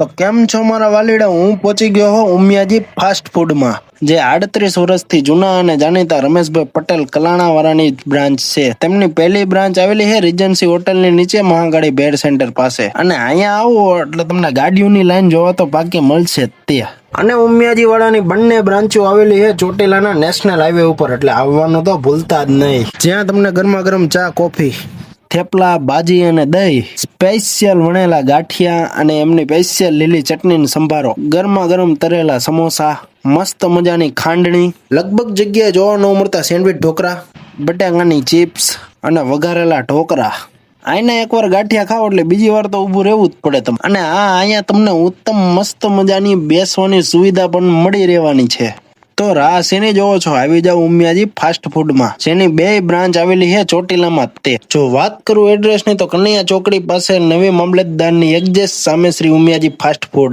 તો કેમ છો મારા વાલીડા? હું પહોંચી ગયો હો ઉમિયાજી ફાસ્ટ ફૂડમાં જે આડત્રીસ વર્ષથી જૂના અને જાણીતા રમેશભાઈ પટેલ કલાણાવાળાની બ્રાન્ચ છે. તેમની પહેલી બ્રાન્ચ આવેલી છે રીજન્સી હોટલની નીચે મહાગાડી ભેડ સેન્ટર પાસે. અને અહીંયા આવો એટલે તમને ગાડીઓની લાઈન જોવા તો બાકી મળશે તે. અને ઉમિયાજી વાળાની બંને બ્રાન્ચો આવેલી છે ચોટીલાના નેશનલ હાઈવે ઉપર, એટલે આવવાનું તો ભૂલતા જ નહીં. જ્યાં તમને ગરમા ગરમ ચા, કોફી થેપલા ભાજી અને દહીં સ્પેશિયલ વણેલા ગાંઠિયા અને એમની સ્પેશિયલ લીલી ચટણીનો સંભારો. ગરમા ગરમ તરેલા સમોસા, મસ્ત મજાની ખાંડણી, લગભગ જગ્યાએ જોવા ન મળતા સેન્ડવિચ ઢોકરા, બટાકાની ચિપ્સ અને વઘારેલા ઢોકરા. આઈને એકવાર ગાંઠિયા ખાઓ એટલે બીજી વાર તો ઊભું રહેવું જ પડે તમને. અને આ અહીંયા તમને ઉત્તમ મસ્ત મજાની બેસવાની સુવિધા પણ મળી રહેવાની છે. તો રાહ શેની જોવો છો? આવી જાવ ઉમિયાજી ફાસ્ટ ફૂડમાં જેની બે બ્રાન્ચ આવેલી છે ચોટીલામાં તે. જો વાત કરું એડ્રેસની તો કનૈયા ચોકડી પાસે નવી મામલતદારની એક્ઝેક્ટ સામે શ્રી ઉમિયાજી ફાસ્ટ ફૂડ